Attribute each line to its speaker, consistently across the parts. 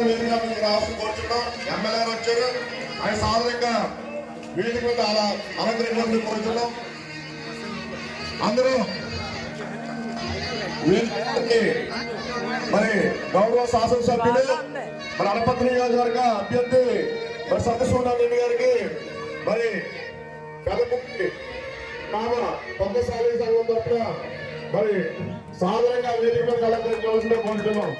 Speaker 1: వేదికగా మీకు రావాల్సి ఎమ్మెల్యే వచ్చారు ఆయన సాధారణంగా వేదిక మీద అలా అలంకరించాలని కోరుతున్నాం అందరూ మరి గౌరవ శాసనసభ్యులు మరి అనపత్రి నియోజకవర్గ అభ్యర్థి మరి సత్యసూర్ణ రెడ్డి గారికి మరి పెదముక్కి కామ కొత్త సాధన సంఘం తరఫున మరి సాధారణంగా వేదిక మీద అలంకరించవలసిందిగా కోరుతున్నాం.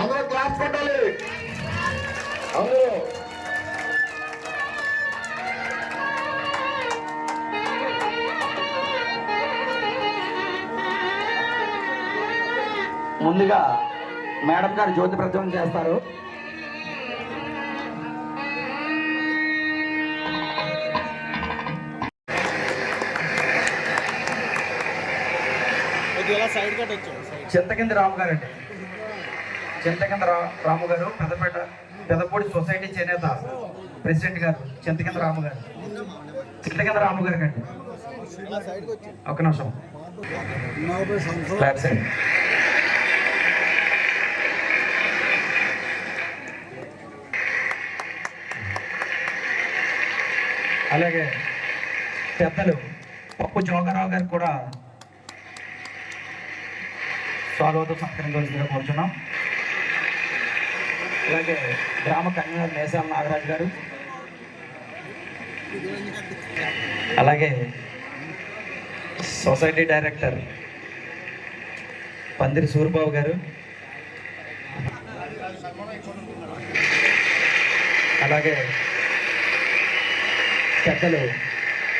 Speaker 1: అందరూ క్లాస్ కొట్టాలి. అందరూ.
Speaker 2: ముందుగా మేడం గారు జ్యోతి ప్రజ్వలన చేస్తారు. చింతకింది రాము గారు అండి చింతకింద రా రాము గారు పెద్దపేట పెద్దపూడి సొసైటీ చేనేత ప్రెసిడెంట్ గారు చింతకింద రాము గారు. చింతకింద రాము గారు అండి ఒక నిమిషం. సైడ్ అలాగే పెద్దలు పప్పు జోగరావు గారు కూడా స్వాగతం సత్కరించవలసిందిగా కోరుచున్నాం. అలాగే గ్రామ కన్వీనర్ మేసాల నాగరాజు గారు. అలాగే సొసైటీ డైరెక్టర్ పందిరి సూరిబాబు గారు. అలాగే పెద్దలు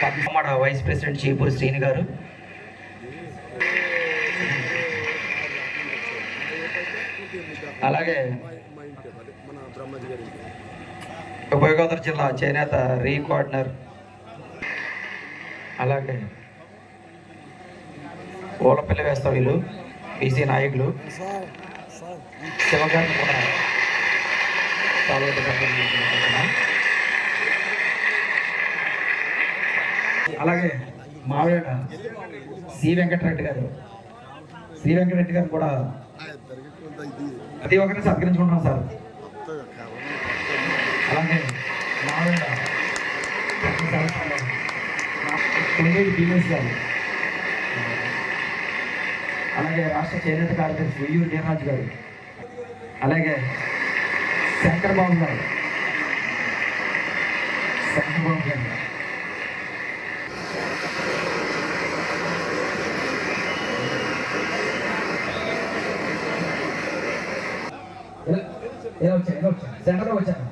Speaker 2: పద్మమాడ వైస్ ప్రెసిడెంట్ చీపూరి శ్రీని గారు. అలాగే ఉభయ గోదావరి జిల్లా చేనేత రీ కోఆర్డినర్ అలాగే ఓలపల్లి వేస్తా వీళ్ళు బీసీ నాయకులు శివగారిని కూడా అలాగే మావేడ సి వెంకటరెడ్డి గారు. సి వెంకటరెడ్డి గారు కూడా ప్రతి ఒక్కరిని సత్కరించుకుంటున్నాం సార్. అలాగే గారు అలాగే రాష్ట్ర చేనేత కార్యదర్శి ఉయ్యూరు వీరరాజు గారు అలాగే శంకర్ బాబు గారు శంకర్ బాబు గారు ఇలా- ఇలా వచ్చాను ఇలా వచ్చాను సెంటర్లోకి వచ్చాను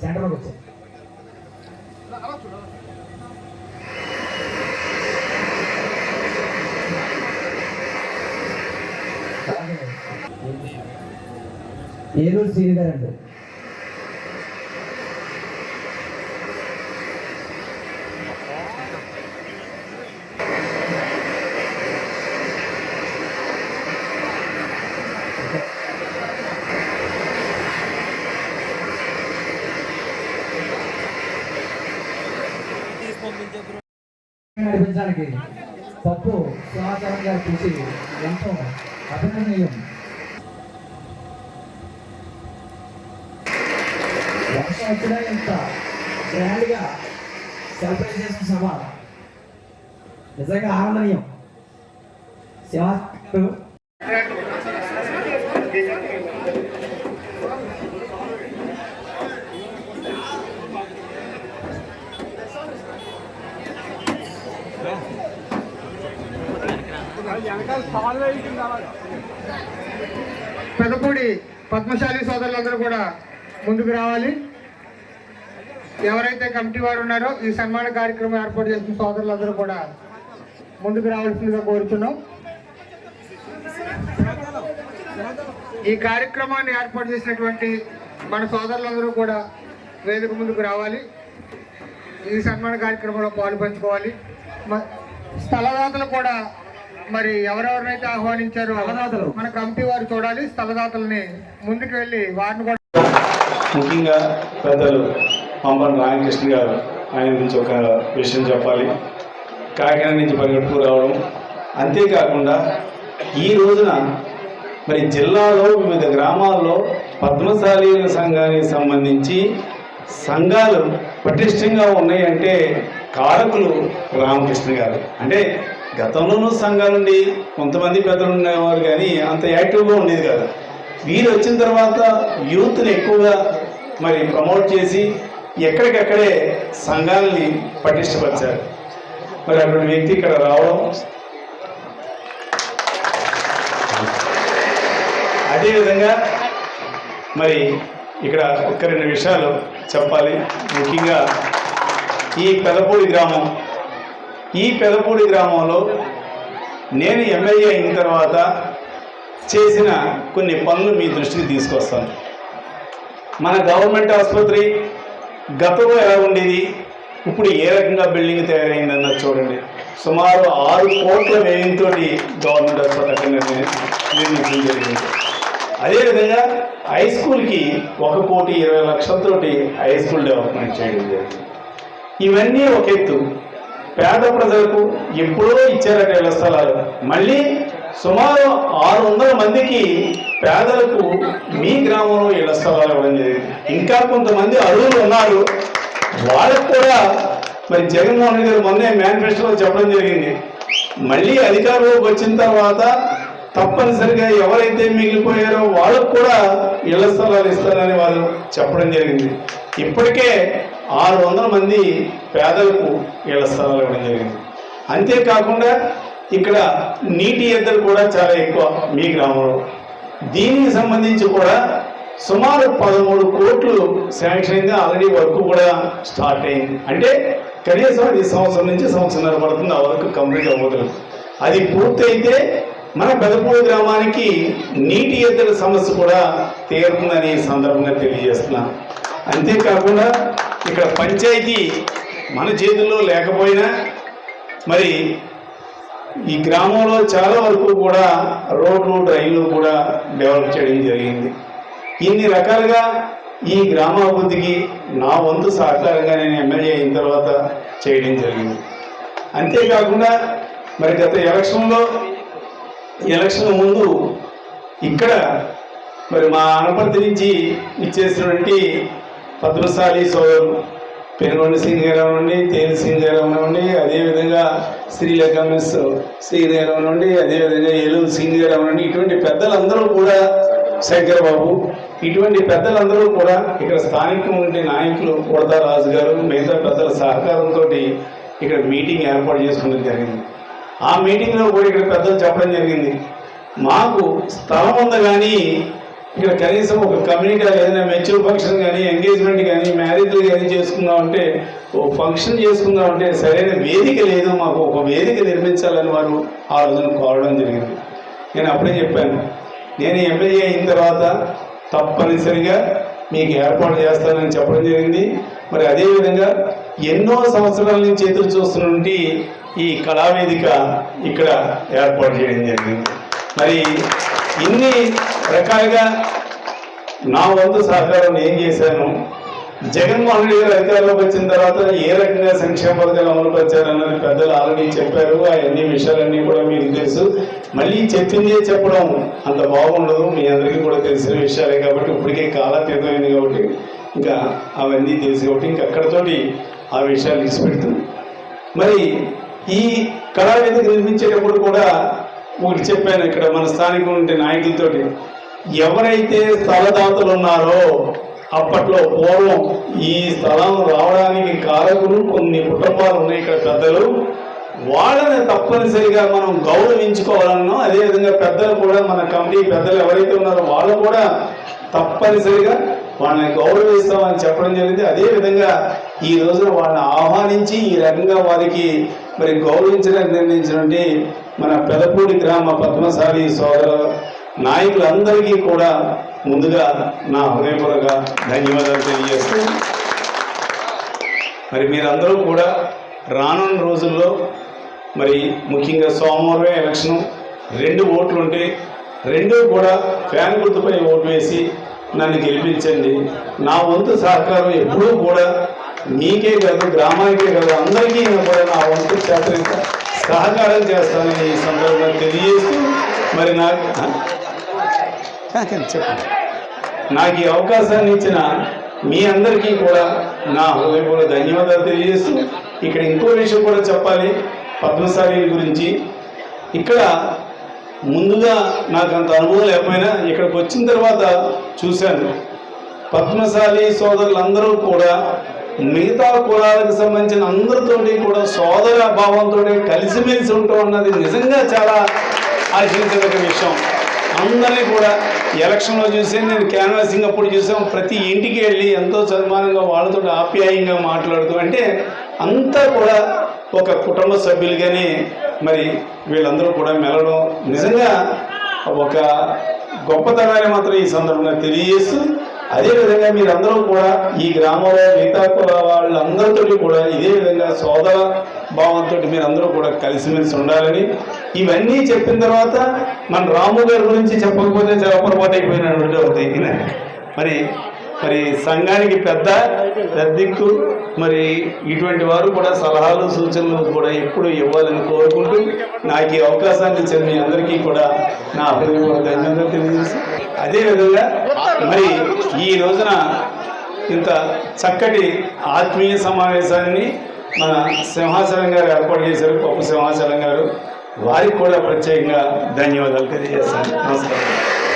Speaker 2: సెంటర్లోకి వచ్చాను ఏలూరు శ్రీని గారు అండి నడిపించడానికి పప్పు సమాచారం గారు చూసి ఎంతో అభినందనీయం. వర్షం వచ్చినా ఇంత గ్రాండ్గా సెలబ్రేట్ చేసిన సభ నిజంగా ఆనందనీయం. శివ
Speaker 3: పెదపూడి పద్మశాలి సోదరులందరూ కూడా ముందుకు రావాలి. ఎవరైతే కమిటీ వారు ఉన్నారో ఈ సన్మాన కార్యక్రమం ఏర్పాటు చేసిన సోదరులందరూ కూడా ముందుకు రావాల్సిందిగా కోరుతున్నాం ఈ కార్యక్రమాన్ని ఏర్పాటు చేసినటువంటి మన సోదరులందరూ కూడా వేదిక ముందుకు రావాలి. ఈ సన్మాన కార్యక్రమంలో పాలు పంచుకోవాలి. స్థలదాతలు కూడా మరి ఎవరెవరినైతే ఆహ్వానించారో. మన కమిటీ వారు చూడాలి. స్థలదాతల్ని ముందుకు వెళ్ళి వారిని కూడా
Speaker 4: ముఖ్యంగా పెద్దలు పంపన్ రామకృష్ణ గారు ఆయన గురించి ఒక విషయం చెప్పాలి. కాకినాడ నుంచి పరిగెట్టుకు రావడం. అంతేకాకుండా ఈ రోజున మరి జిల్లాలో వివిధ గ్రామాల్లో పద్మశాలీల సంఘానికి సంబంధించి సంఘాలు పటిష్టంగా ఉన్నాయంటే కారకులు రామకృష్ణ గారు. అంటే గతంలోనూ సంఘాలుండి కొంతమంది పెద్దలు ఉండేవారు కానీ అంత యాక్టివ్గా ఉండేది కదా. వీరు వచ్చిన తర్వాత యూత్ని ఎక్కువగా మరి ప్రమోట్ చేసి ఎక్కడికక్కడే సంఘాలని పటిష్టపరిచారు. మరి అటువంటి వ్యక్తి ఇక్కడ రావడం అదేవిధంగా మరి ఇక్కడ ఒక్క రెండు విషయాలు చెప్పాలి. ముఖ్యంగా ఈ పెదపూడి గ్రామం ఈ పెదపూడి గ్రామంలో నేను ఎమ్మెల్యే అయిన తర్వాత చేసిన కొన్ని పనులు మీ దృష్టికి తీసుకొస్తాను. మన గవర్నమెంట్ ఆసుపత్రి గతంలో ఎలా ఉండేది? ఇప్పుడు ఏ రకంగా బిల్డింగ్ తయారైందన్నది చూడండి. సుమారు ఆరు కోట్ల వ్యయంతో గవర్నమెంట్ హాస్పిటల్ నిర్మించడం జరిగింది. అదేవిధంగా హై స్కూల్కి ఒక కోటి ఇరవై లక్షలతోటి హై స్కూల్ డెవలప్మెంట్ చేయడం జరిగింది. ఇవన్నీ ఒక ఎత్తు. పేద ప్రజలకు ఎప్పుడో ఇచ్చారట ఇళ్ళ స్థలాలు మళ్ళీ సుమారు ఆరు వందల మందికి పేదలకు మీ గ్రామంలో ఇళ్ళ స్థలాలు ఇవ్వడం జరిగింది. ఇంకా కొంతమంది అరువులు ఉన్నారు. వాళ్ళకు కూడా మరి జగన్మోహన్ రెడ్డి గారు మొన్నే మేనిఫెస్టోలో చెప్పడం జరిగింది. మళ్ళీ అధికారంలోకి వచ్చిన తర్వాత తప్పనిసరిగా ఎవరైతే మిగిలిపోయారో వాళ్ళకు కూడా ఇళ్ళ స్థలాలు ఇస్తారని వారు చెప్పడం జరిగింది. ఇప్పటికే ఆరు వందల మంది పేదలకు ఇళ్ళ స్థలాలు ఇవ్వడం జరిగింది. అంతేకాకుండా ఇక్కడ నీటి ఎద్దరు కూడా చాలా ఎక్కువ మీ గ్రామంలో. దీనికి సంబంధించి కూడా సుమారు పదమూడు కోట్లు శాంక్షన్ ఆల్రెడీ వర్క్ కూడా స్టార్ట్ అయింది. అంటే కనీసం ఈ సంవత్సరం నుంచి సంవత్సరం పడుతుంది ఆ వర్క్ కంప్లీట్ అవ్వదు అది పూర్తయితే మన పెదపూడి గ్రామానికి నీటి ఎద్దడి సమస్య కూడా తీరుతుందని సందర్భంగా తెలియజేస్తున్నాను అంతేకాకుండా ఇక్కడ పంచాయతీ మన చేతుల్లో లేకపోయినా మరి ఈ గ్రామంలో చాలా వరకు కూడా రోడ్లు డ్రైన్లు కూడా డెవలప్ చేయడం జరిగింది. ఇన్ని రకాలుగా ఈ గ్రామాభివృద్ధికి నా వంతు సహకారంగా నేను ఎమ్మెల్యే అయిన తర్వాత చేయడం జరిగింది. అంతేకాకుండా మరి గత ఎలక్షన్లో ఎలక్షన్ ముందు ఇక్కడ మరి మా అనపర్తి నుంచి ఇచ్చేసినటువంటి పద్మశాలి సోదరు పెనుగొండ సింగ్ గారు తేలి సింగ్ గారు అవనండి అదేవిధంగా శ్రీలేఖ మిస్ శ్రీదేవి గారు అవనండి అదేవిధంగా ఏలూరు సింగ్ గారు ఇటువంటి పెద్దలందరూ కూడా శంకర్ బాబు ఇటువంటి పెద్దలందరూ కూడా ఇక్కడ స్థానికంగా ఉండే నాయకులు కొడతా రాజు గారు మిగతా పెద్దల సహకారంతో ఇక్కడ మీటింగ్ ఏర్పాటు చేసుకోవడం జరిగింది. ఆ మీటింగ్లో కూడా ఇక్కడ పెద్దలు చెప్పడం జరిగింది. మాకు స్థలం ఉంది కానీ ఇక్కడ కనీసం ఒక కమ్యూనిటీ ఏదైనా మెచ్యూర్ ఫంక్షన్ కానీ ఎంగేజ్మెంట్ కానీ మ్యారేజ్లు కానీ చేసుకుందాం అంటే ఓ ఫంక్షన్ చేసుకుందాం అంటే సరైన వేదిక లేదు. మాకు ఒక వేదిక నిర్మించాలని వారు ఆ రోజున కోరడం జరిగింది. నేను అప్పుడే చెప్పాను. నేను ఎమ్మెల్యే అయిన తర్వాత తప్పనిసరిగా మీకు ఏర్పాటు చేస్తానని చెప్పడం జరిగింది. మరి అదేవిధంగా ఎన్నో సంవత్సరాల నుంచి ఎదురు చూస్తున్నటువంటి ఈ కళావేదిక ఇక్కడ ఏర్పాటు చేయడం జరిగింది. మరి ఇన్ని రకాలుగా నా వంతు సహకారం ఏం చేశాను? జగన్మోహన్ రెడ్డి గారు అధికారంలోకి వచ్చిన తర్వాత ఏ రకంగా సంక్షేమ పథకాలు అమలు పరిచారన్నది పెద్దలు ఆల్రెడీ చెప్పారు. అవన్నీ విషయాలన్నీ కూడా మీకు తెలుసు. మళ్ళీ చెప్పిందే చెప్పడం అంత బాగుండదు. మీ అందరికీ కూడా తెలిసిన విషయాలే కాబట్టి ఇప్పటికే కాలాతీతమైంది కాబట్టి ఇంకా అవన్నీ తెలుసు కాబట్టి ఇంక అక్కడతోటి ఆ విషయాలు ఇచ్చిపెడుతుంది మరి ఈ కళావేదిక నిర్మించేటప్పుడు కూడా ఒకటి చెప్పాను ఇక్కడ మన స్థానికం ఉండే నాయకులతోటి. ఎవరైతే స్థలదాతలు ఉన్నారో అప్పట్లో పూర్వం ఈ స్థలం రావడానికి కారకులు కొన్ని కుటుంబాలు ఉన్నాయి ఇక్కడ పెద్దలు. వాళ్ళని తప్పనిసరిగా మనం గౌరవించుకోవాలన్నా అదేవిధంగా పెద్దలు కూడా మన కమిటీ పెద్దలు ఎవరైతే ఉన్నారో వాళ్ళు కూడా తప్పనిసరిగా వాళ్ళని గౌరవిస్తామని చెప్పడం జరిగింది. అదేవిధంగా ఈ రోజున వాళ్ళని ఆహ్వానించి ఈ రకంగా వారికి మరి గౌరవించడానికి నిర్ణయించినటువంటి మన పెదపూడి గ్రామ పద్మశాలి సోదర నాయకులందరికీ కూడా ముందుగా నా హృదయపూర్వక ధన్యవాదాలు తెలియజేస్తూ మరి మీరందరూ కూడా రానున్న రోజుల్లో మరి ముఖ్యంగా సోమవారం ఎలక్షన్ రెండు ఓట్లు ఉంటే రెండు కూడా ఫ్యాన్ గుర్తుపై ఓటు వేసి నన్ను గెలిపించండి. నా వంతు సహకారం ఎప్పుడూ కూడా మీకే కాదు గ్రామానికే కాదు అందరికీ నేను కూడా నా వంతు చేత సహకారం చేస్తానని ఈ సందర్భంగా తెలియజేస్తూ మరి నాకు చెప్పండి నాకు ఈ అవకాశాన్ని ఇచ్చిన మీ అందరికీ కూడా నా హృదయపూర్వక ధన్యవాదాలు తెలియజేస్తూ ఇక్కడ ఇంకో విషయం కూడా చెప్పాలి. పద్మశాలి గురించి. ఇక్కడ ముందుగా నాకు అంత అనుభవం లేకపోయినా ఇక్కడికి వచ్చిన తర్వాత చూశాను. పద్మశాలి సోదరులందరూ కూడా మిగతా కులాలకు సంబంధించిన అందరితోటి కూడా సోదర భావంతో కలిసిమెలిసి ఉండటం అన్నది నిజంగా చాలా ఆశించదగ్గ విషయం. అందరినీ కూడా ఎలక్షన్లో చూసి నేను క్యాన్వాసింగ్ అప్పుడు చూసాం. ప్రతి ఇంటికి వెళ్ళి ఎంతో సన్మానంగా వాళ్ళతో ఆప్యాయంగా మాట్లాడుతూ అంటే అంతా కూడా ఒక కుటుంబ సభ్యులుగానే మరి వీళ్ళందరూ కూడా మెలడం. నిజంగా ఒక గొప్పతనాన్ని మాత్రం ఈ సందర్భంగా తెలియజేస్తూ అదేవిధంగా మీరందరూ కూడా ఈ గ్రామంలో మిగతా వాళ్ళందరితో కూడా ఇదే విధంగా సోదర భావంతో మీరందరూ కూడా కలిసిమెలిసి ఉండాలని. ఇవన్నీ చెప్పిన తర్వాత మన రాము గారి గురించి చెప్పకపోతే చాలా పొరపాటు అయిపోయినటువంటి అవుతాయి మరి మరి సంఘానికి పెద్ద పెద్దిక్కు మరి ఇటువంటి వారు కూడా సలహాలు సూచనలు కూడా ఎప్పుడు ఇవ్వాలని కోరుకుంటూ నాకు ఈ అవకాశాన్ని ఇచ్చిన మీ అందరికీ కూడా నా హృదయపూర్వక ధన్యవాదాలు తెలియజేసి అదేవిధంగా మరి ఈ రోజున ఇంత చక్కటి ఆత్మీయ సమావేశాన్ని మన సింహాచలం గారు ఏర్పాటు చేశారు పప్పు సింహాచలం గారు. వారికి కూడా ప్రత్యేకంగా ధన్యవాదాలు తెలియజేస్తాను. నమస్కారం.